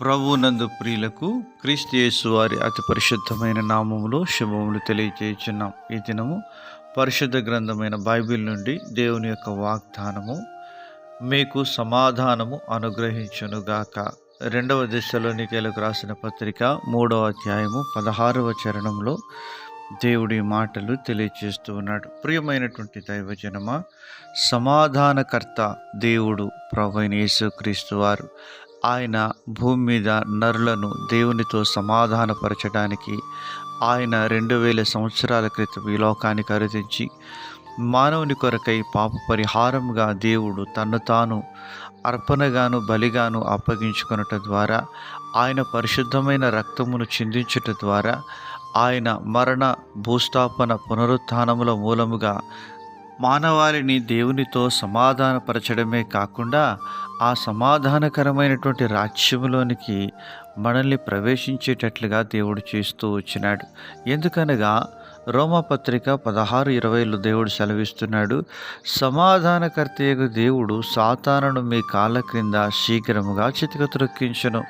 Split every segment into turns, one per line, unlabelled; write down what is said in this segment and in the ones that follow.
ప్రభునందు ప్రియులకు క్రీస్తు వారి అతి పరిశుద్ధమైన నామములో శుభములు తెలియజేయుచున్నాం ఈ దినము పరిశుద్ధ గ్రంథమైన బైబిల్ నుండి దేవుని యొక్క వాగ్దానము మీకు సమాధానము అనుగ్రహించునుగాక రెండవ దశలోనికేలకు రాసిన పత్రిక మూడవ అధ్యాయము పదహారవ చరణంలో దేవుడి మాటలు తెలియజేస్తూ ఉన్నాడు. ప్రియమైనటువంటి దైవజనమ సమాధానకర్త దేవుడు ప్రభు యేసు యేసుక్రీస్తు వారు. ఆయన భూమి మీద నరులను దేవునితో సమాధానపరచడానికి ఆయన రెండు వేల సంవత్సరాల క్రితం ఈ లోకానికి అరుదించి మానవుని కొరకై పాప పరిహారంగా దేవుడు తను తాను అర్పణగాను బలిగాను అప్పగించుకొనుట ద్వారా ఆయన పరిశుద్ధమైన రక్తమును చిందించుట ద్వారా ఆయన మరణ భూస్థాపన పునరుత్నముల మూలముగా మానవాళిని దేవునితో సమాధానపరచడమే కాకుండా ఆ సమాధానకరమైనటువంటి రాజ్యంలోనికి మనల్ని ప్రవేశించేటట్లుగా దేవుడు చేస్తూ వచ్చినాడు. ఎందుకనగా రోమపత్రిక పదహారు ఇరవైలో దేవుడు సెలవిస్తున్నాడు సమాధానకర్తయ్యకు దేవుడు సాతానును మీ కాళ్ళ క్రింద శీఘ్రముగా చితిక త్రొక్కించను.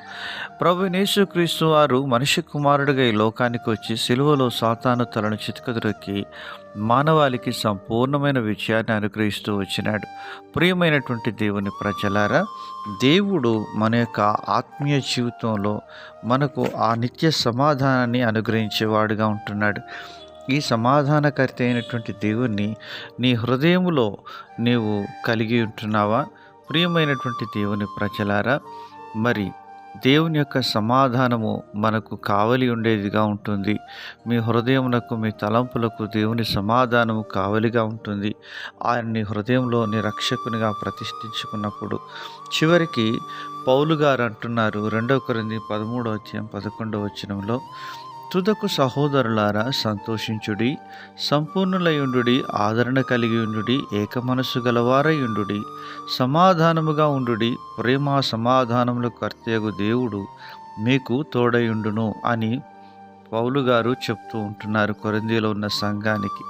ప్రభు నేసుక్రీస్తు వారు మనిషి కుమారుడిగా ఈ లోకానికి వచ్చి సిలువలో సాతాను తలను చితిక త్రొక్కి మానవాళికి సంపూర్ణమైన విజయాన్ని అనుగ్రహిస్తూ వచ్చినాడు. ప్రియమైనటువంటి దేవుని ప్రజలారా దేవుడు మన యొక్క ఆత్మీయ జీవితంలో మనకు ఆ నిత్య సమాధానాన్ని అనుగ్రహించేవాడుగా ఉంటున్నాడు. ఈ సమాధానకర్త అయినటువంటి దేవుణ్ణి నీ హృదయంలో నీవు కలిగి ఉంటున్నావా? ప్రియమైనటువంటి దేవుని ప్రజలారా మరి దేవుని యొక్క సమాధానము మనకు కావలి ఉండేదిగా ఉంటుంది. మీ హృదయమునకు మీ తలంపులకు దేవుని సమాధానము కావలిగా ఉంటుంది. ఆయన్ని హృదయంలో నీ రక్షకునిగా ప్రతిష్ఠించుకున్నప్పుడు చివరికి పౌలు గారు అంటున్నారు రెండవ కొరింది పదమూడవ అధ్యాయం పదకొండవ వచనంలో తుదకు సహోదరులారా సంతోషించుడి. సంపూర్ణులయుండుడి ఆదరణ కలిగి ఉండుడి ఏక గలవారయుండుడి. సమాధానముగా ఉండుడి ప్రేమ సమాధానములు కర్తయగు దేవుడు మీకు తోడయుండును అని పౌలు గారు చెప్తూ ఉంటున్నారు కొరందీలో ఉన్న సంఘానికి.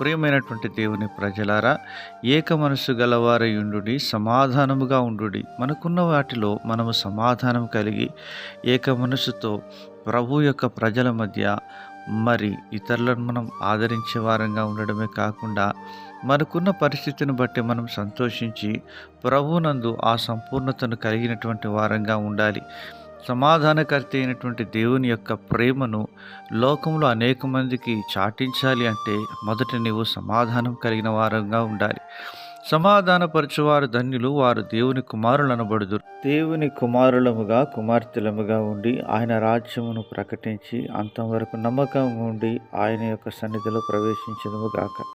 ప్రియమైనటువంటి దేవుని ప్రజలారా ఏక మనసు గలవారయుండుడి సమాధానముగా ఉండుడి. మనకున్న వాటిలో మనము సమాధానం కలిగి ఏక మనసుతో ప్రభు యొక్క ప్రజల మధ్య మరి ఇతరులను మనం ఆదరించే వారంగా ఉండడమే కాకుండా మనకున్న పరిస్థితిని బట్టి మనం సంతోషించి ప్రభునందు ఆ సంపూర్ణతను కలిగినటువంటి వారంగా ఉండాలి. సమాధానకర్త అయినటువంటి దేవుని యొక్క ప్రేమను లోకంలో అనేక మందికి చాటించాలి అంటే మొదట నీవు సమాధానం కలిగిన వారంగా ఉండాలి. సమాధానపరచువారు ధన్యులు వారు దేవుని కుమారులు అనబడుదురు దేవుని కుమారులముగా కుమార్తెలముగా ఉండి ఆయన రాజ్యమును ప్రకటించి అంతవరకు నమ్మకంగా ఉండి ఆయన యొక్క సన్నిధిలో ప్రవేశించదుము గాక.